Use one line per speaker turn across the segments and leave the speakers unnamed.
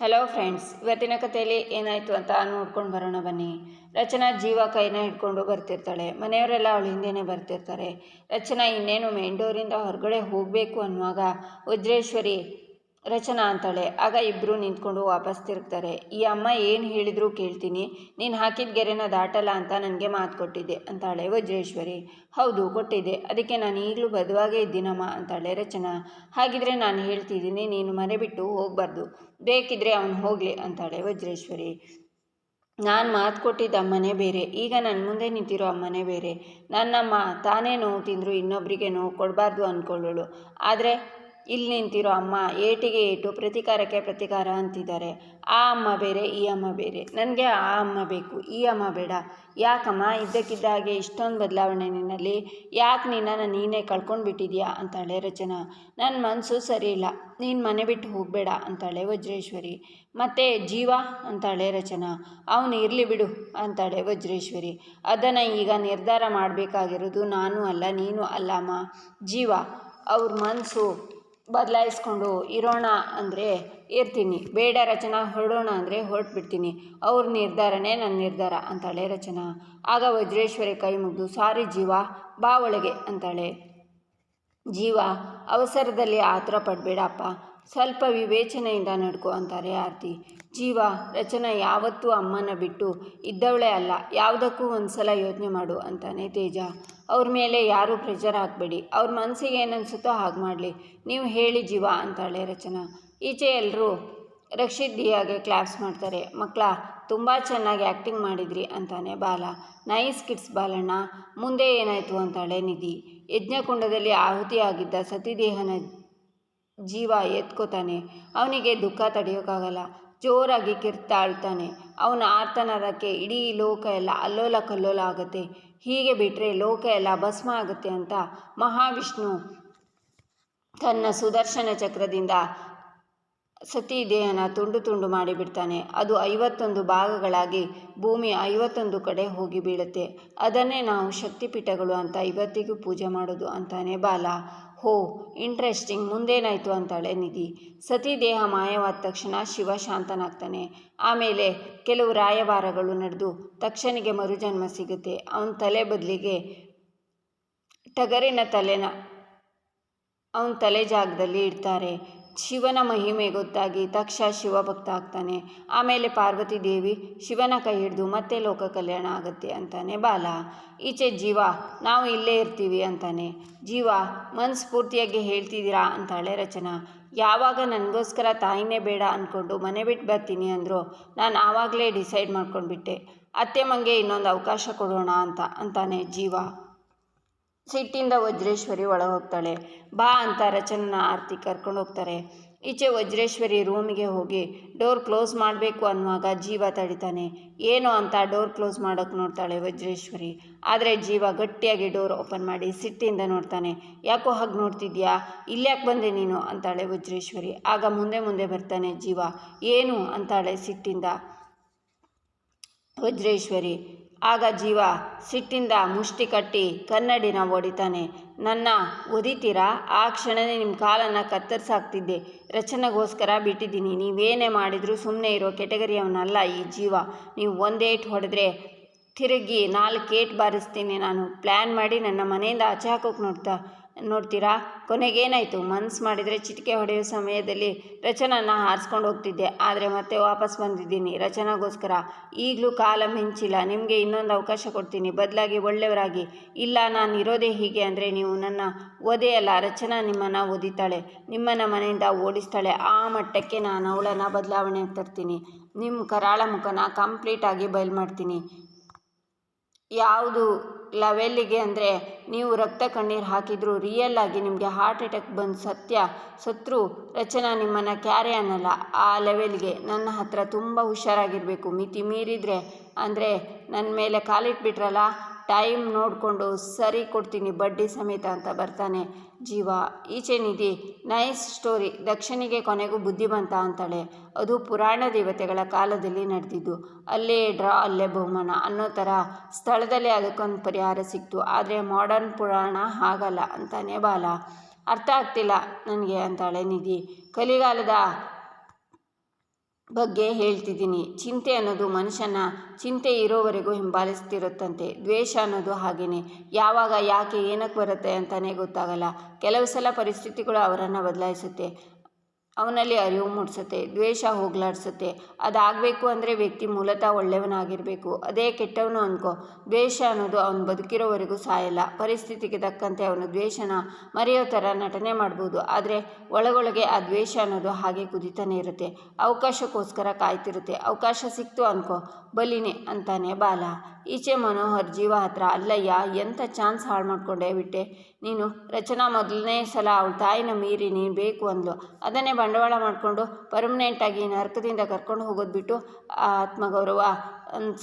Hello friends ಇವತ್ತಿನ ಕಥೆಯಲ್ಲಿ ಏನಾಯಿತು ಅಂತ ನೋಡ್ಕೊಂಡು ಬರೋಣ ಬನ್ನಿ. ರಚನಾ ಜೀವ ಕೈನ ಹಿಡ್ಕೊಂಡು ಬರ್ತಿರ್ತಾಳೆ. ಮನೆಯವರೆಲ್ಲ ಅವಳ ಹಿಂದೆನೇ ಬರ್ತಿರ್ತಾರೆ. ರಚನಾ ಇನ್ನೇನು ಮೇನ್ ಡೋರಿಂದ ಹೊರಗಡೆ ಹೋಗಬೇಕು ಅನ್ನುವಾಗ ವಜ್ರೇಶ್ವರಿ ರಚನಾ ಅಂತಾಳೆ. ಆಗ ಇಬ್ಬರು ನಿಂತ್ಕೊಂಡು ವಾಪಸ್ ತಿರುಗ್ತಾರೆ. ಈ ಅಮ್ಮ ಏನು ಹೇಳಿದರೂ ಕೇಳ್ತೀನಿ. ನೀನು ಹಾಕಿದ ಗೆರೆನ ದಾಟಲ್ಲ ಅಂತ ನನಗೆ ಮಾತು ಕೊಟ್ಟಿದ್ದೆ, ಅಂತಾಳೆ ವಜ್ರೇಶ್ವರಿ. ಹೌದು, ಕೊಟ್ಟಿದ್ದೆ. ಅದಕ್ಕೆ ನಾನು ಈಗಲೂ ಬದುವಾಗೇ ಇದ್ದೀನಮ್ಮ, ಅಂತಾಳೆ ರಚನಾ. ಹಾಗಿದ್ರೆ ನಾನು ಹೇಳ್ತಿದ್ದೀನಿ, ನೀನು ಮನೆ ಬಿಟ್ಟು ಹೋಗಬಾರ್ದು. ಬೇಕಿದ್ರೆ ಅವನು ಹೋಗಲಿ, ಅಂತಾಳೆ ವಜ್ರೇಶ್ವರಿ. ನಾನು ಮಾತು ಕೊಟ್ಟಿದ್ದ ಅಮ್ಮನೇ ಬೇರೆ. ಈಗ ನನ್ನ ಮುಂದೆ ನಿಂತಿರೋ ಅಮ್ಮನೇ ಬೇರೆ. ನನ್ನಮ್ಮ ತಾನೇ ನೋವು ತಿಂದರೂ ಇನ್ನೊಬ್ಬರಿಗೆ ನೋವು ಕೊಡಬಾರ್ದು ಅಂದ್ಕೊಳ್ಳೋಳು ಆದರೆ ಇಲ್ಲಿ ನಿಂತಿರೋ ಅಮ್ಮ ಏಟಿಗೆ ಏಟು ಪ್ರತಿಕಾರಕ್ಕೆ ಪ್ರತಿಕಾರ ಅಂತಿದ್ದಾರೆ. ಆ ಅಮ್ಮ ಬೇರೆ, ಈ ಅಮ್ಮ ಬೇರೆ. ನನಗೆ ಆ ಅಮ್ಮ ಬೇಕು, ಈ ಅಮ್ಮ ಬೇಡ. ಯಾಕಮ್ಮ? ಇದ್ದಕ್ಕಿದ್ದ ಹಾಗೆ ಇಷ್ಟೊಂದು ಬದಲಾವಣೆ ನಿನ್ನಲ್ಲಿ. ಯಾಕೆ ನಿನ್ನನ್ನು ನೀನೇ ಕಳ್ಕೊಂಡು ಬಿಟ್ಟಿದ್ಯಾ? ಅಂತಾಳೆ ರಚನಾ. ನನ್ನ ಮನಸ್ಸು ಸರಿ ಇಲ್ಲ. ನೀನು ಮನೆ ಬಿಟ್ಟು ಹೋಗಬೇಡ, ಅಂತಾಳೆ ವಜ್ರೇಶ್ವರಿ. ಮತ್ತೆ ಜೀವ? ಅಂತಾಳೆ ರಚನಾ. ಅವನು ಇರಲಿ ಬಿಡು, ಅಂತಾಳೆ ವಜ್ರೇಶ್ವರಿ. ಅದನ್ನು ಈಗ ನಿರ್ಧಾರ ಮಾಡಬೇಕಾಗಿರೋದು ನಾನು ಅಲ್ಲ, ನೀನು ಅಲ್ಲಮ್ಮ ಜೀವ, ಅವ್ರ ಮನಸ್ಸು ಬದಲಾಯಿಸ್ಕೊಂಡು ಇರೋಣ ಅಂದರೆ ಇರ್ತೀನಿ. ಬೇಡ ರಚನಾ ಹೊರಡೋಣ ಅಂದರೆ ಹೊರಟ್ಬಿಡ್ತೀನಿ. ಅವ್ರ ನಿರ್ಧಾರನೇ ನನ್ನ ನಿರ್ಧಾರ ಅಂತಾಳೆ ರಚನಾ. ಆಗ ವಜ್ರೇಶ್ವರಿ ಕೈ ಮುಗಿದು, ಸಾರಿ ಜೀವ, ಬಾ ಒಳಗೆ ಅಂತಾಳೆ. ಜೀವ, ಅವಸರದಲ್ಲಿ ಆತರ ಪಡಬೇಡಪ್ಪ. ಸ್ವಲ್ಪ ವಿವೇಚನೆಯಿಂದ ನಡ್ಕೋ ಅಂತಾರೆ ಆರತಿ. ಜೀವ, ರಚನಾ ಯಾವತ್ತೂ ಅಮ್ಮನ ಬಿಟ್ಟು ಇದ್ದವಳೆ ಅಲ್ಲ. ಯಾವುದಕ್ಕೂ ಒಂದು ಸಲ ಯೋಚನೆ ಮಾಡು ಅಂತಾನೆ ತೇಜ. ಅವ್ರ ಮೇಲೆ ಯಾರೂ ಪ್ರೆಷರ್ ಹಾಕಬೇಡಿ. ಅವ್ರ ಮನಸ್ಸಿಗೆ ಏನನ್ಸುತ್ತೋ ಹಾಗೆ ಮಾಡಲಿ. ನೀವು ಹೇಳಿ ಜೀವ ಅಂತಾಳೆ ರಚನಾ. ಈಚೆ ಎಲ್ಲರೂ ರಕ್ಷಿತ್ ದಿಯಾಗೆ ಕ್ಲಾಪ್ಸ್ ಮಾಡ್ತಾರೆ. ಮಕ್ಕಳ ತುಂಬ ಚೆನ್ನಾಗಿ ಆ್ಯಕ್ಟಿಂಗ್ ಮಾಡಿದ್ರಿ ಅಂತಾನೆ ಬಾಲ. ನೈಸ್ ಕಿಡ್ಸ್ ಬಾಲಣ್ಣ. ಮುಂದೆ ಏನಾಯಿತು ಅಂತಾಳೆ ನಿಧಿ. ಯಜ್ಞಕುಂಡದಲ್ಲಿ ಆಹುತಿಯಾಗಿದ್ದ ಸತಿದೇಹನ ಜೀವ ಎತ್ಕೋತಾನೆ. ಅವನಿಗೆ ದುಃಖ ತಡೆಯೋಕ್ಕಾಗಲ್ಲ ಜೋರಾಗಿ ಕಿರ್ತಾಳ್ತಾನೆ. ಅವನ ಆರ್ತನಾದಕ್ಕೆ ಇಡೀ ಲೋಕ ಎಲ್ಲ ಅಲ್ಲೋಲ ಕಲ್ಲೋಲ ಆಗುತ್ತೆ. ಹೀಗೆ ಬಿಟ್ಟರೆ ಲೋಕ ಎಲ್ಲ ಭಸ್ಮ ಆಗುತ್ತೆ ಅಂತ ಮಹಾವಿಷ್ಣು ತನ್ನ ಸುದರ್ಶನ ಚಕ್ರದಿಂದ ಸತಿ ದೇಹನ ತುಂಡು ತುಂಡು ಮಾಡಿಬಿಡ್ತಾನೆ. ಅದು ಐವತ್ತೊಂದು ಭಾಗಗಳಾಗಿ ಭೂಮಿ ಐವತ್ತೊಂದು ಕಡೆ ಹೋಗಿ ಬೀಳುತ್ತೆ. ಅದನ್ನೇ ನಾವು ಶಕ್ತಿಪೀಠಗಳು ಅಂತ ಇವತ್ತಿಗೂ ಪೂಜೆ ಮಾಡೋದು ಅಂತಾನೆ ಬಾಲ. ಹೋ, ಇಂಟ್ರೆಸ್ಟಿಂಗ್, ಮುಂದೇನಾಯಿತು ಅಂತಾಳೆ ನಿಧಿ. ಸತಿ ದೇಹ ಮಾಯವಾದ ತಕ್ಷಣ ಶಿವ ಶಾಂತನಾಗ್ತಾನೆ. ಆಮೇಲೆ ಕೆಲವು ರಾಯಭಾರಗಳು ನಡೆದು ತಕ್ಷಣಿಗೆ ಮರುಜನ್ಮ ಸಿಗುತ್ತೆ. ಅವನ ತಲೆ ಬದಲಿಗೆ ಟಗರಿನ ತಲೆನ, ಅವನ ತಲೆ ಜಾಗದಲ್ಲಿ ಇಡ್ತಾರೆ. ಶಿವನ ಮಹಿಮೆ ಗೊತ್ತಾಗಿ ತಕ್ಷ ಶಿವಭಕ್ತ ಆಗ್ತಾನೆ. ಆಮೇಲೆ ಪಾರ್ವತಿ ದೇವಿ ಶಿವನ ಕೈ ಹಿಡಿದು ಮತ್ತೆ ಲೋಕ ಕಲ್ಯಾಣ ಆಗುತ್ತೆ ಅಂತಾನೆ ಬಾಲ. ಈಚೆ ಜೀವ, ನಾವು ಇಲ್ಲೇ ಇರ್ತೀವಿ ಅಂತಾನೆ. ಜೀವ ಮನಸ್ಫೂರ್ತಿಯಾಗಿ ಹೇಳ್ತಿದ್ದೀರಾ ಅಂತಾಳೆ ರಚನಾ. ಯಾವಾಗ ನನಗೋಸ್ಕರ ತಾಯಿನೇ ಬೇಡ ಅಂದ್ಕೊಂಡು ಮನೆ ಬಿಟ್ಟು ಬರ್ತೀನಿ ಅಂದರು ನಾನು ಆವಾಗಲೇ ಡಿಸೈಡ್ ಮಾಡ್ಕೊಂಡ್ಬಿಟ್ಟೆ. ಅತ್ತೆ ಮಂಗೆ ಇನ್ನೊಂದು ಅವಕಾಶ ಕೊಡೋಣ ಅಂತ ಅಂತಾನೆ ಜೀವ. ಸಿಟ್ಟಿಂದ ವಜ್ರೇಶ್ವರಿ ಒಳಗೆ ಹೋಗ್ತಾಳೆ. ಬಾ ಅಂತ ರಚನನ ಆರತಿ ಕರ್ಕೊಂಡು ಹೋಗ್ತಾರೆ. ಈಚೆ ವಜ್ರೇಶ್ವರಿ ರೂಮಿಗೆ ಹೋಗಿ, ಡೋರ್ ಕ್ಲೋಸ್ ಮಾಡಬೇಕು ಅನ್ನುವಾಗ ಜೀವ ತಡಿತಾನೆ. ಏನು ಅಂತ ಡೋರ್ ಕ್ಲೋಸ್ ಮಾಡೋಕ್ಕೆ ನೋಡ್ತಾಳೆ ವಜ್ರೇಶ್ವರಿ. ಆದರೆ ಜೀವ ಗಟ್ಟಿಯಾಗಿ ಡೋರ್ ಓಪನ್ ಮಾಡಿ ಸಿಟ್ಟಿಂದ ನೋಡ್ತಾನೆ. ಯಾಕೋ ಹಾಗೆ ನೋಡ್ತಿದ್ಯಾ? ಇಲ್ಯಾಕೆ ಬಂದೆ ನೀನು? ಅಂತಾಳೆ ವಜ್ರೇಶ್ವರಿ. ಆಗ ಮುಂದೆ ಮುಂದೆ ಬರ್ತಾನೆ ಜೀವ. ಏನು? ಅಂತಾಳೆ ಸಿಟ್ಟಿಂದ. ವಜ್ರೇಶ್ವರಿ ಆಗ ಜೀವ ಸಿಟ್ಟಿಂದ ಮುಷ್ಟಿ ಕಟ್ಟಿ ಕನ್ನಡಿನ ಒಡಿತಾನೆ ನನ್ನ ಒದಿತೀರಾ? ಆ ಕ್ಷಣನೇ ನಿಮ್ಮ ಕಾಲನ್ನು ಕತ್ತರಿಸಾಕ್ತಿದ್ದೆ. ರಚನೆಗೋಸ್ಕರ ಬಿಟ್ಟಿದ್ದೀನಿ. ನೀವೇನೇ ಮಾಡಿದರೂ ಸುಮ್ಮನೆ ಇರೋ ಕೆಟಗರಿಯವನಲ್ಲ ಈ ಜೀವ. ನೀವು ಒಂದೇಟ್ ಹೊಡೆದ್ರೆ ತಿರುಗಿ ನಾಲ್ಕು ಏಟ್ ಬಾರಿಸ್ತೀನಿ ನಾನು. ಪ್ಲ್ಯಾನ್ ಮಾಡಿ ನನ್ನ ಮನೆಯಿಂದ ಆಚೆ ಹಾಕೋಕೆ ನೋಡ್ತಾ ನೋಡ್ತೀರಾ? ಕೊನೆಗೇನಾಯಿತು ಮನ್ಸು ಮಾಡಿದರೆ ಚಿಟಿಕೆ ಹೊಡೆಯೋ ಸಮಯದಲ್ಲಿ ರಚನಾನ ಹಾರಿಸ್ಕೊಂಡು ಹೋಗ್ತಿದ್ದೆ. ಆದರೆ ಮತ್ತೆ ವಾಪಸ್ ಬಂದಿದ್ದೀನಿ. ರಚನಾಗೋಸ್ಕರ. ಈಗಲೂ ಕಾಲ ಮಿಂಚಿಲ್ಲ ನಿಮಗೆ ಇನ್ನೊಂದು ಅವಕಾಶ ಕೊಡ್ತೀನಿ. ಬದಲಾಗಿ ಒಳ್ಳೆಯವರಾಗಿ. ಇಲ್ಲ, ನಾನು ಇರೋದೇ ಹೀಗೆ ಅಂದರೆ ನೀವು ನನ್ನ ಓದೆಯಲ್ಲ ರಚನಾ ನಿಮ್ಮನ್ನು ಓದಿತಾಳೆ. ನಿಮ್ಮನ್ನು ಮನೆಯಿಂದ ಓಡಿಸ್ತಾಳೆ. ಆ ಮಟ್ಟಕ್ಕೆ ನಾನು ಅವಳನ್ನು ಬದಲಾವಣೆ ತರ್ತೀನಿ. ನಿಮ್ಮ ಕರಾಳ ಮುಖನ ಕಂಪ್ಲೀಟಾಗಿ ಬಯಲು ಮಾಡ್ತೀನಿ. ಯಾವುದು ಲೆವೆಲ್ಲಿಗೆ ಅಂದರೆ ನೀವು ರಕ್ತ ಕಣ್ಣೀರು ಹಾಕಿದ್ರು ರಿಯಲ್ ಆಗಿ ನಿಮಗೆ ಹಾರ್ಟ್ ಅಟ್ಯಾಕ್ ಬಂದು ಸತ್ಯ ಸತ್ರು ರಚನಾ ನಿಮ್ಮನ್ನು ಕ್ಯಾರಿ ಅನ್ನಲ್ಲ. ಆ ಲೆವೆಲ್ಗೆ ನನ್ನ ಹತ್ರ ತುಂಬ ಹುಷಾರಾಗಿರಬೇಕು. ಮಿತಿ ಮೀರಿದರೆ ಅಂದರೆ ನನ್ನ ಮೇಲೆ ಕಾಲಿಟ್ಬಿಟ್ರಲ್ಲ ಟೈಮ್ ನೋಡಿಕೊಂಡು ಸರಿ ಕೊಡ್ತೀನಿ, ಬಡ್ಡಿ ಸಮೇತ ಅಂತ ಬರ್ತಾನೆ. ಜೀವ, ಈಚೆ ನಿಧಿ, ನೈಸ್ ಸ್ಟೋರಿ, ದಕ್ಷಿಣಿಗೆ ಕೊನೆಗೂ ಬುದ್ಧಿವಂತ ಅಂತಾಳೆ. ಅದು ಪುರಾಣ ದೇವತೆಗಳ ಕಾಲದಲ್ಲಿ ನಡೆದಿದ್ದು. ಅಲ್ಲೇ ಡ್ರಾ, ಅಲ್ಲೇ ಬಹುಮಾನ ಅನ್ನೋ ಥರ ಸ್ಥಳದಲ್ಲೇ ಅದಕ್ಕೊಂದು ಪರಿಹಾರ ಸಿಕ್ತು. ಆದರೆ ಮಾಡರ್ನ್ ಪುರಾಣ ಹಾಗಲ್ಲ ಅಂತಾನೆ ಬಾಲ. ಅರ್ಥ ಆಗ್ತಿಲ್ಲ ನನಗೆ ಅಂತಾಳೆ ನಿಧಿ. ಕಲಿಗಾಲದ ಬಗ್ಗೆ ಹೇಳ್ತಿದ್ದೀನಿ. ಚಿಂತೆ ಅನ್ನೋದು ಮನುಷ್ಯನ ಚಿಂತೆ ಇರೋವರೆಗೂ ಹಿಂಬಾಲಿಸ್ತಿರುತ್ತಂತೆ. ದ್ವೇಷ ಅನ್ನೋದು ಹಾಗೇನೆ. ಯಾವಾಗ ಯಾಕೆ ಏನಕ್ಕೆ ಬರುತ್ತೆ ಅಂತಲೇ ಗೊತ್ತಾಗಲ್ಲ. ಕೆಲವು ಸಲ ಪರಿಸ್ಥಿತಿಗಳು ಅವರನ್ನು ಬದಲಾಯಿಸುತ್ತೆ. ಅವನಲ್ಲಿ ಅರಿವು ಮೂಡಿಸುತ್ತೆ, ದ್ವೇಷ ಹೋಗಲಾಡಿಸುತ್ತೆ. ಅದಾಗಬೇಕು ಅಂದರೆ ವ್ಯಕ್ತಿ ಮೂಲತಃ ಒಳ್ಳೆಯವನಾಗಿರಬೇಕು. ಅದೇ ಕೆಟ್ಟವನು ಅನ್ಕೋ, ದ್ವೇಷ ಅನ್ನೋದು ಅವನು ಬದುಕಿರೋವರೆಗೂ ಸಾಯಲ್ಲ. ಪರಿಸ್ಥಿತಿಗೆ ತಕ್ಕಂತೆ ಅವನು ದ್ವೇಷನ ಮರೆಯೋ ಥರ ನಟನೆ ಮಾಡ್ಬೋದು. ಆದರೆ ಒಳಗೊಳಗೆ ಆ ದ್ವೇಷ ಅನ್ನೋದು ಹಾಗೆ ಕುದಿತಾನೆ ಇರುತ್ತೆ. ಅವಕಾಶಕ್ಕೋಸ್ಕರ ಕಾಯ್ತಿರುತ್ತೆ. ಅವಕಾಶ ಸಿಕ್ತು ಅನ್ಕೋ, ಬಲಿನಿ ಅಂತಾನೆ ಬಾಲ. ಈಚೆ ಮನೋಹರ್ ಜೀವ ಹತ್ರ ಅಲ್ಲಯ್ಯ ಎಂಥ ಚಾನ್ಸ್ ಹಾಳು ಮಾಡ್ಕೊಂಡೆ, ಬಿಟ್ಟೆ. ನೀನು ರಚನಾ ಮೊದಲನೇ ಸಲ ಅವಳ ತಾಯಿನ ಮೀರಿ ನೀನು ಬೇಕು ಅಂದ್ಲು. ಅದನ್ನೇ ಬಂಡವಾಳ ಮಾಡಿಕೊಂಡು ಪರ್ಮನೆಂಟಾಗಿ ನರಕದಿಂದ ಕರ್ಕೊಂಡು ಹೋಗೋದು ಬಿಟ್ಟು ಆತ್ಮಗೌರವ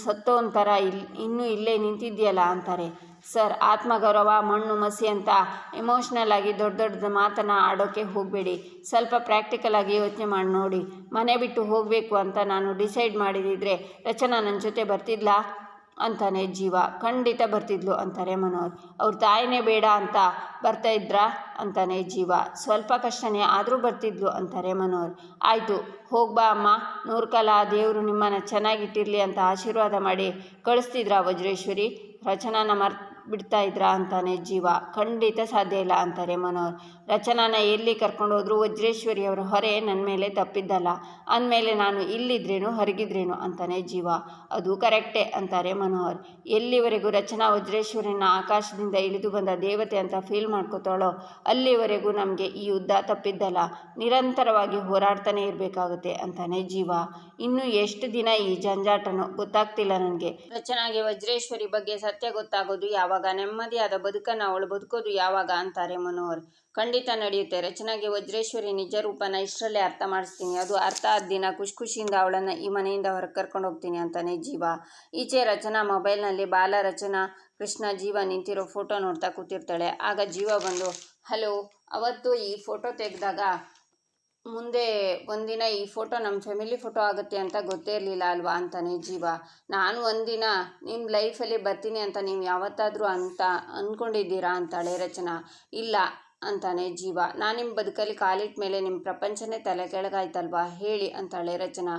ಸತ್ತೋ ಒಂಥರ ಇಲ್ಲಿ ಇನ್ನೂ ಇಲ್ಲೇ ನಿಂತಿದ್ಯಲ್ಲ ಅಂತಾರೆ. ಸರ್, ಆತ್ಮಗೌರವ, ಮಣ್ಣು, ಮಸಿ ಅಂತ ಎಮೋಷ್ನಲ್ ಆಗಿ ದೊಡ್ಡ ದೊಡ್ಡ ಮಾತನ್ನು ಆಡೋಕ್ಕೆ ಹೋಗಬೇಡಿ. ಸ್ವಲ್ಪ ಪ್ರಾಕ್ಟಿಕಲ್ ಆಗಿ ಯೋಚನೆ ಮಾಡಿ ನೋಡಿ. ಮನೆ ಬಿಟ್ಟು ಹೋಗಬೇಕು ಅಂತ ನಾನು ಡಿಸೈಡ್ ಮಾಡಿದಿದ್ರೆ ರಚನಾ ನನ್ನ ಜೊತೆ ಬರ್ತಿದ್ಲಾ? ಅಂತಾನೆ ಜೀವ. ಖಂಡಿತ ಬರ್ತಿದ್ಲು ಅಂತಾರೆ ಮನೋಹರ್. ಅವ್ರ ತಾಯಿನೇ ಬೇಡ ಅಂತ ಬರ್ತಾ ಇದ್ರಾ? ಅಂತಾನೆ ಜೀವ. ಸ್ವಲ್ಪ ಕಷ್ಟನೇ ಆದರೂ ಬರ್ತಿದ್ಲು ಅಂತಾರೆ ಮನೋಹರ್. ಆಯಿತು ಹೋಗ್ಬಾ ಅಮ್ಮ. ನೂರು ಕಾಲ ಆ ದೇವರು ನಿಮ್ಮನ್ನು ಚೆನ್ನಾಗಿಟ್ಟಿರಲಿ ಅಂತ ಆಶೀರ್ವಾದ ಮಾಡಿ ಕಳಿಸ್ತಿದ್ರಾ ವಜ್ರೇಶ್ವರಿ? ರಚನಾನ ಮರ್ ಬಿಡ್ತಾ ಇದ್ರಾ ಅಂತಾನೆ ಜೀವ. ಖಂಡಿತ ಸಾಧ್ಯ ಇಲ್ಲ ಅಂತಾರೆ ಮನೋಹರ್. ರಚನಾನ ಎಲ್ಲಿ ಕರ್ಕೊಂಡು ಹೋದ್ರು ವಜ್ರೇಶ್ವರಿಯವರ ಹೊರೆ ನನ್ನ ಮೇಲೆ ತಪ್ಪಿದ್ದಲ್ಲ. ಅಂದಮೇಲೆ ನಾನು ಇಲ್ಲಿದ್ರೇನು, ಹೊರಗಿದ್ರೇನು ಅಂತಾನೆ ಜೀವ. ಅದು ಕರೆಕ್ಟೇ ಅಂತಾರೆ ಮನೋಹರ್. ಎಲ್ಲಿವರೆಗೂ ರಚನಾ ವಜ್ರೇಶ್ವರಿನ ಆಕಾಶದಿಂದ ಇಳಿದು ಬಂದ ದೇವತೆ ಅಂತ ಫೀಲ್ ಮಾಡ್ಕೋತಾಳೋ, ಅಲ್ಲಿವರೆಗೂ ನಮಗೆ ಈ ಯುದ್ಧ ತಪ್ಪಿದ್ದಲ್ಲ. ನಿರಂತರವಾಗಿ ಹೋರಾಡ್ತಾನೆ ಇರಬೇಕಾಗುತ್ತೆ ಅಂತಾನೆ ಜೀವ. ಇನ್ನು ಎಷ್ಟು ದಿನ ಈ ಜಂಜಾಟನೋ ಗೊತ್ತಾಗ್ತಿಲ್ಲ ನನಗೆ. ರಚನಾಗೆ ವಜ್ರೇಶ್ವರಿ ಬಗ್ಗೆ ಸತ್ಯ ಗೊತ್ತಾಗೋದು ಯಾವಾಗ ನೆಮ್ಮದಿಯಾದ ಬದುಕನ್ನ ಅವಳು ಬದುಕೋದು ಯಾವಾಗ ಅಂತಾರೆ ಮನೋಹರ್. ಖಂಡಿತ ನಡೆಯುತ್ತೆ. ರಚನಾಗೆ ವಜ್ರೇಶ್ವರಿ ನಿಜ ರೂಪನ ಇಷ್ಟರಲ್ಲೇ ಅರ್ಥ ಮಾಡಿಸ್ತೀನಿ. ಅದು ಅರ್ಥ ಆದ ದಿನ ಖುಷಿ ಖುಷಿಯಿಂದ ಅವಳನ್ನ ಈ ಮನೆಯಿಂದ ಹೊರಗೆ ಕರ್ಕೊಂಡು ಹೋಗ್ತೀನಿ ಅಂತಾನೆ ಜೀವ. ಈಚೆ ರಚನಾ ಮೊಬೈಲ್ನಲ್ಲಿ ಬಾಲ ರಚನಾ ಕೃಷ್ಣ ಜೀವ ನಿಂತಿರೋ ಫೋಟೋ ನೋಡ್ತಾ ಕೂತಿರ್ತಾಳೆ. ಆಗ ಜೀವ ಬಂದು, ಹಲೋ, ಅವತ್ತು ಈ ಫೋಟೋ ತೆಗೆದಾಗ ಮುಂದೆ ಒಂದಿನ ಈ ಫೋಟೋ ನಮ್ಮ ಫ್ಯಾಮಿಲಿ ಫೋಟೋ ಆಗುತ್ತೆ ಅಂತ ಗೊತ್ತೇ ಇರಲಿಲ್ಲ ಅಲ್ವಾ ಅಂತಾನೆ ಜೀವ. ನಾನು ಒಂದಿನ ನಿಮ್ಮ ಲೈಫಲ್ಲಿ ಬರ್ತೀನಿ ಅಂತ ನೀವು ಯಾವತ್ತಾದರೂ ಅಂತ ಅಂದ್ಕೊಂಡಿದ್ದೀರಾ ಅಂತಾಳೆ ರಚನಾ. ಇಲ್ಲ ಅಂತಾನೆ ಜೀವ. ನಾನು ನಿಮ್ಮ ಬದುಕಲ್ಲಿ ಕಾಲಿಟ್ಟ ಮೇಲೆ ನಿಮ್ಮ ಪ್ರಪಂಚನೇ ತಲೆ ಕೆಳಗಾಯ್ತಲ್ವಾ ಹೇಳಿ ಅಂತಾಳೆ ರಚನಾ.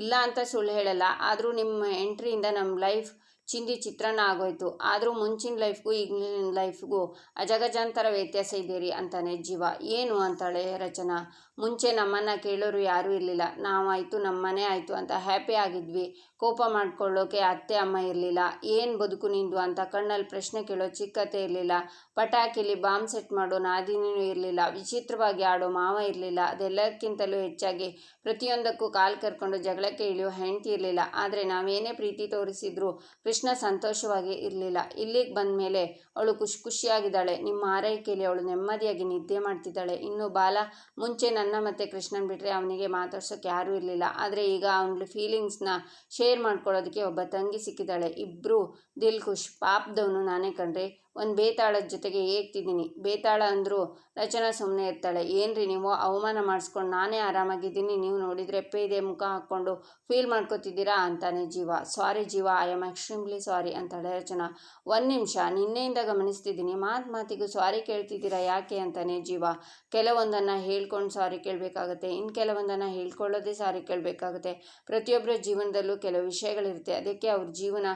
ಇಲ್ಲ ಅಂತ ಸುಳ್ಳು ಹೇಳಲ್ಲ, ಆದರೂ ನಿಮ್ಮ ಎಂಟ್ರಿಯಿಂದ ನಮ್ಮ ಲೈಫ್ ಚಿಂದಿ ಚಿತ್ರಣ ಆಗೋಯ್ತು. ಆದರೂ ಮುಂಚಿನ ಲೈಫ್ಗೂ ಈಗಿನ ಲೈಫ್ಗೂ ಅಜಗಜಾಂತರ ವ್ಯತ್ಯಾಸ ಇದೆಯೇ ಅಂತಾನೆ ಜೀವ. ಏನು ಅಂತಾಳೆ ರಚನಾ? ಮುಂಚೆ ನಮ್ಮನ್ನು ಕೇಳೋರು ಯಾರೂ ಇರಲಿಲ್ಲ. ನಾವಾಯಿತು, ನಮ್ಮನೆ ಆಯಿತು ಅಂತ ಹ್ಯಾಪಿ ಆಗಿದ್ವಿ. ಕೋಪ ಮಾಡ್ಕೊಳ್ಳೋಕೆ ಅತ್ತೆ, ಅಮ್ಮ ಇರಲಿಲ್ಲ. ಏನು ಬದುಕು ನಿಂದು ಅಂತ ಕಣ್ಣಲ್ಲಿ ಪ್ರಶ್ನೆ ಕೇಳೋ ಚಿಕ್ಕತೆ ಇರಲಿಲ್ಲ. ಪಟಾಕಿಲಿ ಬಾಂಬ್ ಸೆಟ್ ಮಾಡೋ ನಾದಿನೂ ಇರಲಿಲ್ಲ. ವಿಚಿತ್ರವಾಗಿ ಆಡೋ ಮಾವ ಇರಲಿಲ್ಲ. ಅದೆಲ್ಲಕ್ಕಿಂತಲೂ ಹೆಚ್ಚಾಗಿ ಪ್ರತಿಯೊಂದಕ್ಕೂ ಕಾಲು ಕರ್ಕೊಂಡು ಜಗಳಕ್ಕೆ ಇಳಿಯೋ ಹೆಂಡತಿ ಇರಲಿಲ್ಲ. ಆದರೆ ನಾವೇನೇ ಪ್ರೀತಿ ತೋರಿಸಿದ್ರು ಕೃಷ್ಣ ಸಂತೋಷವಾಗಿ ಇರಲಿಲ್ಲ. ಇಲ್ಲಿಗೆ ಬಂದ ಮೇಲೆ ಅವಳು ಖುಷಿ ಖುಷಿಯಾಗಿದ್ದಾಳೆ ನಿಮ್ಮ ಆರೈಕೆಯಲ್ಲಿ ಅವಳು ನೆಮ್ಮದಿಯಾಗಿ ನಿದ್ದೆ ಮಾಡ್ತಿದ್ದಾಳೆ. ಇನ್ನು ಬಾಲ ಮುಂಚೆ ನನ್ನ ಮತ್ತು ಕೃಷ್ಣನ್ ಬಿಟ್ಟರೆ ಅವನಿಗೆ ಮಾತಾಡ್ಸೋಕ್ಕೆ ಯಾರೂ ಇರಲಿಲ್ಲ. ಆದರೆ ಈಗ ಅವನ ಫೀಲಿಂಗ್ಸ್ನ ಶೇರ್ ಮಾಡ್ಕೊಳ್ಳೋದಕ್ಕೆ ಒಬ್ಬ ತಂಗಿ ಸಿಕ್ಕಿದ್ದಾಳೆ. ಇಬ್ಬರು ದಿಲ್ ಖುಷ್. ಪಾಪದವನು ನಾನೇ ಕಂಡ್ರೆ ಒಂದು ಬೇತಾಳದ ಜೊತೆಗೆ ಏಗ್ತಿದ್ದೀನಿ. ಬೇತಾಳ ಅಂದರೂ ರಚನಾ ಸುಮ್ಮನೆ ಇರ್ತಾಳೆ. ಏನ್ರಿ ನೀವು? ಅವಮಾನ ಮಾಡಿಸ್ಕೊಂಡು ನಾನೇ ಆರಾಮಾಗಿದ್ದೀನಿ. ನೀವು ನೋಡಿದರೆ ಪೇದೆ ಮುಖ ಹಾಕ್ಕೊಂಡು ಫೀಲ್ ಮಾಡ್ಕೋತಿದ್ದೀರಾ ಅಂತಾನೆ ಜೀವ. ಸಾರಿ ಜೀವ ಐ ಆಮ್ ಎಕ್ಸ್ಟ್ರೀಮ್ಲಿ ಸಾರಿ ಅಂತಾಳೆ ರಚನಾ. ಒಂದು ನಿಮಿಷ, ನಿನ್ನೆಯಿಂದ ಗಮನಿಸ್ತಿದ್ದೀನಿ. ಮಾತು ಮಾತಿಗೂ ಸಾರಿ ಕೇಳ್ತಿದ್ದೀರಾ ಯಾಕೆ ಅಂತಾನೆ ಜೀವ. ಕೆಲವೊಂದನ್ನು ಹೇಳ್ಕೊಂಡು ಸಾರಿ ಕೇಳಬೇಕಾಗುತ್ತೆ. ಇನ್ನು ಕೆಲವೊಂದನ್ನು ಹೇಳ್ಕೊಳ್ಳೋದೇ ಸಾರಿ ಕೇಳಬೇಕಾಗುತ್ತೆ. ಪ್ರತಿಯೊಬ್ಬರ ಜೀವನದಲ್ಲೂ ಕೆಲವು ವಿಷಯಗಳಿರುತ್ತೆ. ಅದಕ್ಕೆ ಅವ್ರ ಜೀವನ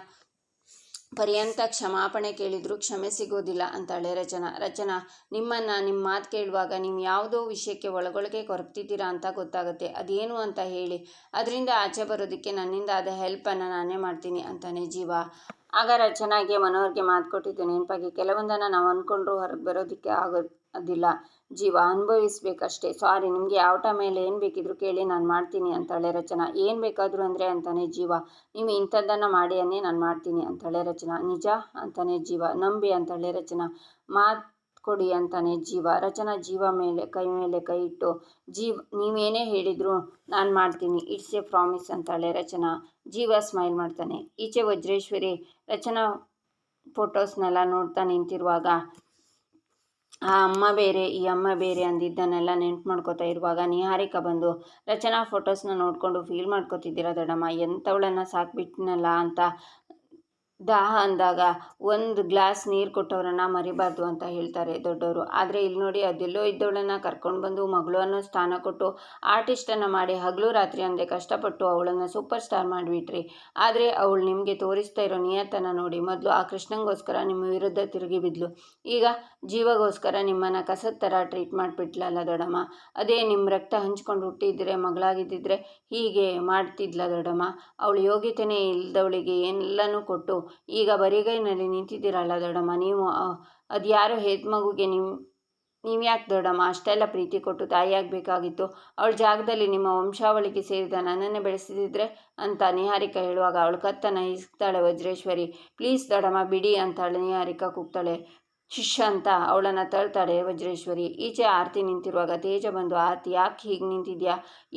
ಪರ್ಯಂತ ಕ್ಷಮಾಪಣೆ ಕೇಳಿದರೂ ಕ್ಷಮೆ ಸಿಗೋದಿಲ್ಲ ಅಂತಾಳೆ ರಚನಾ. ರಚನಾ, ನಿಮ್ಮನ್ನು ನಿಮ್ಮ ಮಾತು ಕೇಳುವಾಗ ನೀವು ಯಾವುದೋ ವಿಷಯಕ್ಕೆ ಒಳಗೊಳಗೆ ಕೊರಗ್ತಿದ್ದೀರಾ ಅಂತ ಗೊತ್ತಾಗುತ್ತೆ. ಅದೇನು ಅಂತ ಹೇಳಿ. ಅದರಿಂದ ಆಚೆ ಬರೋದಕ್ಕೆ ನನ್ನಿಂದ ಆದ ಹೆಲ್ಪನ್ನು ನಾನೇ ಮಾಡ್ತೀನಿ ಅಂತಾನೆ ಜೀವ. ಆಗ ರಚನಾಗೆ ಮನೋರಿಗೆ ಮಾತು ಕೊಟ್ಟಿದ್ದು ನೆನಪಾಗಿ. ಕೆಲವೊಂದನ್ನು ನಾವು ಅಂದ್ಕೊಂಡ್ರು ಹೊರಗೆ ಬರೋದಕ್ಕೆ ಆಗೋದಿಲ್ಲ ಜೀವ, ಅನುಭವಿಸ್ಬೇಕಷ್ಟೇ. ಸಾರಿ ನಿಮಗೆ ಯಾವ ಟೈಮಲ್ಲಿ ಏನು ಬೇಕಿದ್ರು ಕೇಳಿ, ನಾನು ಮಾಡ್ತೀನಿ ಅಂತಾಳೆ ರಚನಾ. ಏನು ಬೇಕಾದರೂ ಅಂದರೆ ಅಂತಾನೆ ಜೀವ. ನೀವು ಇಂಥದ್ದನ್ನು ಮಾಡಿ ಅನ್ನೇ ನಾನು ಮಾಡ್ತೀನಿ ಅಂತಾಳೆ ರಚನಾ. ನಿಜ ಅಂತಾನೆ ಜೀವ. ನಂಬಿ ಅಂತಾಳೆ ರಚನಾ. ಮಾತು ಕೊಡಿ ಅಂತಾನೆ ಜೀವ. ರಚನಾ ಜೀವ ಮೇಲೆ, ಕೈ ಮೇಲೆ ಕೈ ಇಟ್ಟು, ಜೀವ, ನೀವೇನೇ ಹೇಳಿದ್ರು ನಾನು ಮಾಡ್ತೀನಿ. ಇಟ್ಸ್ ಎ ಪ್ರಾಮಿಸ್ ಅಂತಾಳೆ ರಚನಾ. ಜೀವ ಸ್ಮೈಲ್ ಮಾಡ್ತಾನೆ. ಈಚೆ ವಜ್ರೇಶ್ವರಿ ರಚನಾ ಫೋಟೋಸ್ನೆಲ್ಲ ನೋಡ್ತಾ ನಿಂತಿರುವಾಗ ಆ ಅಮ್ಮ ಬೇರೆ, ಈ ಅಮ್ಮ ಬೇರೆ ಅಂದಿದ್ದನ್ನೆಲ್ಲ ನೆನ್ಪು ಮಾಡ್ಕೋತಾ ಇರುವಾಗ ನಿಹಾರಿಕಾ ಬಂದು, ರಚನಾ ಫೋಟೋಸ್ನ ನೋಡಿಕೊಂಡು ಫೀಲ್ ಮಾಡ್ಕೋತಿದ್ದೀರಾ ದೊಡ್ಡಮ್ಮ? ಎಂಥವಳನ್ನು ಸಾಕ್ಬಿಟ್ನಲ್ಲ ಅಂತ ದಾಹ ಅಂದಾಗ ಒಂದು ಗ್ಲಾಸ್ ನೀರು ಕೊಟ್ಟವರನ್ನು ಮರಿಬಾರ್ದು ಅಂತ ಹೇಳ್ತಾರೆ ದೊಡ್ಡವರು. ಆದರೆ ಇಲ್ಲಿ ನೋಡಿ ಅದೆಲ್ಲೋ ಇದ್ದವಳನ್ನು ಕರ್ಕೊಂಡು ಬಂದು ಮಗಳು ಅನ್ನೋ ಸ್ಥಾನ ಕೊಟ್ಟು ಆರ್ಟಿಸ್ಟನ್ನು ಮಾಡಿ ಹಗಲು ರಾತ್ರಿ ಅಂದೆ ಕಷ್ಟಪಟ್ಟು ಅವಳನ್ನು ಸೂಪರ್ ಸ್ಟಾರ್ ಮಾಡಿಬಿಟ್ರಿ. ಆದರೆ ಅವಳು ನಿಮಗೆ ತೋರಿಸ್ತಾ ಇರೋ ನಿಯತನ ನೋಡಿ ಮೊದಲು ಆ ಕೃಷ್ಣಂಗೋಸ್ಕರ ನಿಮ್ಮ ವಿರುದ್ಧ ತಿರುಗಿ ಬಿದ್ಲು. ಈಗ ಜೀವಗೋಸ್ಕರ ನಿಮ್ಮನ್ನು ಕಸದ ಥರ ಟ್ರೀಟ್ ಮಾಡಿಬಿಟ್ಲಲ್ಲ ದೊಡಮ್ಮ ಅದೇ ನಿಮ್ಮ ರಕ್ತ ಹಂಚ್ಕೊಂಡು ಹುಟ್ಟಿದ್ರೆ, ಮಗಳಾಗಿದ್ದಿದ್ರೆ ಹೀಗೆ ಮಾಡ್ತಿದ್ಲ ದೊಡಮ್ಮ ಅವಳು ಯೋಗ್ಯತೆಯೇ ಇಲ್ಲದವಳಿಗೆ ಎಲ್ಲನೂ ಕೊಟ್ಟು, ಈಗ ಬರಿಗೈನಲ್ಲಿ ನಿಂತಿದ್ದೀರಲ್ಲ ದೊಡಮ್ಮ ನೀವು ಅದು ಯಾರೋ ಮಗುಗೆ ನೀವು ನೀವು ಯಾಕೆ ದೊಡ್ಡಮ್ಮ, ಅಷ್ಟೆಲ್ಲ ಪ್ರೀತಿ ಕೊಟ್ಟು ತಾಯಿಯಾಗಬೇಕಾಗಿತ್ತು. ಅವಳ ಜಾಗದಲ್ಲಿ ನಿಮ್ಮ ವಂಶಾವಳಿಗೆ ಸೇರಿದ ನನ್ನನ್ನೇ ಬೆಳೆಸಿದ್ರೆ ಅಂತ ನಿಹಾರಿಕ ಹೇಳುವಾಗ, ಅವಳು ಕತ್ತನ ಇಸ್ತಾಳೆ ವಜ್ರೇಶ್ವರಿ. ಪ್ಲೀಸ್ ದೊಡಮ್ಮ ಬಿಡಿ ಅಂತಾಳೆ ನಿಹಾರಿಕ ಕೂಗ್ತಾಳೆ. ಶಿಷ್ಯ ಅಂತ ಅವಳನ್ನು ತಳ್ತಾಳೆ ವಜ್ರೇಶ್ವರಿ. ಈಚೆ ಆರತಿ ನಿಂತಿರುವಾಗ ತೇಜ ಬಂದು, ಆರತಿ, ಯಾಕೆ ಹೀಗೆ ನಿಂತಿದ್ಯಾ?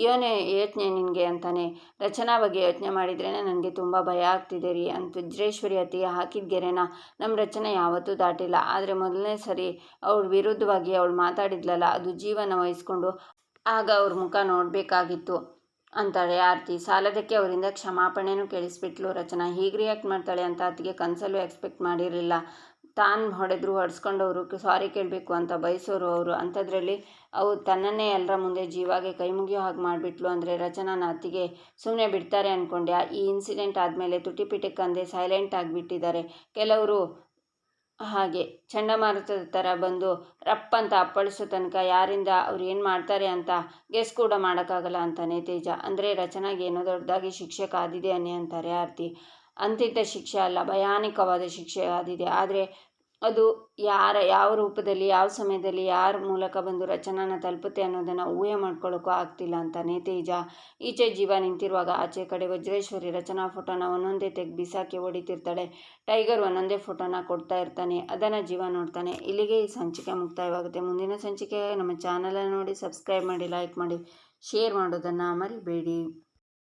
ಏನೇ ಯೋಚನೆ ನಿನಗೆ ಅಂತಾನೆ. ರಚನಾ ಬಗ್ಗೆ ಯೋಚನೆ ಮಾಡಿದ್ರೇ ನನಗೆ ತುಂಬ ಭಯ ಆಗ್ತಿದೆ ರೀ ಅಂತ ವಜ್ರೇಶ್ವರಿ ಅತಿ ಹಾಕಿದ ಗೆರೆನ ನಮ್ಮ ರಚನೆ ಯಾವತ್ತೂ ದಾಟಿಲ್ಲ. ಆದರೆ ಮೊದಲನೇ ಸರಿ ಅವಳು ವಿರುದ್ಧವಾಗಿ ಅವಳು ಮಾತಾಡಿದ್ಲಲ್ಲ, ಅದು ಜೀವನ ವಹಿಸ್ಕೊಂಡು ಆಗ ಅವ್ರ ಮುಖ ನೋಡಬೇಕಾಗಿತ್ತು ಅಂತಾಳೆ ಆರತಿ. ಸಾಲದಕ್ಕೆ ಅವರಿಂದ ಕ್ಷಮಾಪಣೆನೂ ಕೇಳಿಸ್ಬಿಟ್ಲು ರಚನಾ. ಹೀಗೆ ರಿಯಾಕ್ಟ್ ಮಾಡ್ತಾಳೆ ಅಂತ ಅತ್ತಿಗೆ ಕನಸಲ್ಲೂ ಎಕ್ಸ್ಪೆಕ್ಟ್ ಮಾಡಿರಲಿಲ್ಲ. ತಾನು ಹೊಡೆದ್ರು ಹೊಡೆಸ್ಕೊಂಡವರು ಸಾರಿ ಕೇಳಬೇಕು ಅಂತ ಬಯಸೋರು ಅವರು ಅಂಥದ್ರಲ್ಲಿ ಅವು ತನ್ನನ್ನೇ ಎಲ್ಲರ ಮುಂದೆ ಜೀವಾಗೆ ಕೈ ಮುಗಿಯೋ ಹಾಗೆ ಮಾಡಿಬಿಟ್ಲು ಅಂದರೆ ರಚನಾನ ನಾತಿಗೆ ಸುಮ್ಮನೆ ಬಿಡ್ತಾರೆ ಅಂದ್ಕೊಂಡೆ ಈ ಇನ್ಸಿಡೆಂಟ್ ಆದಮೇಲೆ ತುಟಿಪಿಟಕ್ಕಂದೆ ಸೈಲೆಂಟ್ ಆಗಿಬಿಟ್ಟಿದ್ದಾರೆ ಕೆಲವರು ಹಾಗೆ ಚಂಡಮಾರುತದ ಥರ ಬಂದು ರಪ್ ಅಂತ ಅಪ್ಪಳಿಸೋ ತನಕ ಯಾರಿಂದ ಅವ್ರು ಏನು ಮಾಡ್ತಾರೆ ಅಂತ ಗೆಸ್ ಕೂಡ ಮಾಡೋಕ್ಕಾಗಲ್ಲ ಅಂತಾನೆ ತೇಜ. ಅಂದರೆ ರಚನಾಗೆ ಏನೋ ದೊಡ್ಡದಾಗಿ ಶಿಕ್ಷೆ ಕಾದಿದೆ ಅನ್ನೇ ಅಂತಾರೆ ಆರತಿ. ಅಂತಿದ್ದ ಶಿಕ್ಷೆ ಅಲ್ಲ, ಭಯಾನಕವಾದ ಶಿಕ್ಷೆ ಆದಿದೆ ಆದರೆ ಅದು ಯಾರ, ಯಾವ ರೂಪದಲ್ಲಿ, ಯಾವ ಸಮಯದಲ್ಲಿ, ಯಾರ ಮೂಲಕ ಬಂದು ರಚನಾನ ತಲುಪುತ್ತೆ ಅನ್ನೋದನ್ನು ಊಹೆ ಮಾಡ್ಕೊಳ್ಳೋಕ್ಕೂ ಆಗ್ತಿಲ್ಲ ಅಂತಾನೆ ತೇಜ ಈಚೆ ಜೀವ ನಿಂತಿರುವಾಗ ಆಚೆ ಕಡೆ ವಜ್ರೇಶ್ವರಿ ರಚನಾ ಫೋಟೋನ ಒಂದೊಂದೇ ತೆಗೆದು ಬಿಸಾಕಿ ಹೊಡಿತಿರ್ತಾಳೆ. ಟೈಗರ್ ಒಂದೊಂದೇ ಫೋಟೋನ ಕೊಡ್ತಾ ಇರ್ತಾನೆ, ಅದನ್ನು ಜೀವ ನೋಡ್ತಾನೆ. ಇಲ್ಲಿಗೆ ಈ ಸಂಚಿಕೆ ಮುಕ್ತಾಯವಾಗುತ್ತೆ. ಮುಂದಿನ ಸಂಚಿಕೆ ನಮ್ಮ ಚಾನಲನ್ನು ನೋಡಿ ಸಬ್ಸ್ಕ್ರೈಬ್ ಮಾಡಿ, ಲೈಕ್ ಮಾಡಿ, ಶೇರ್ ಮಾಡೋದನ್ನು ಮರಿಬೇಡಿ.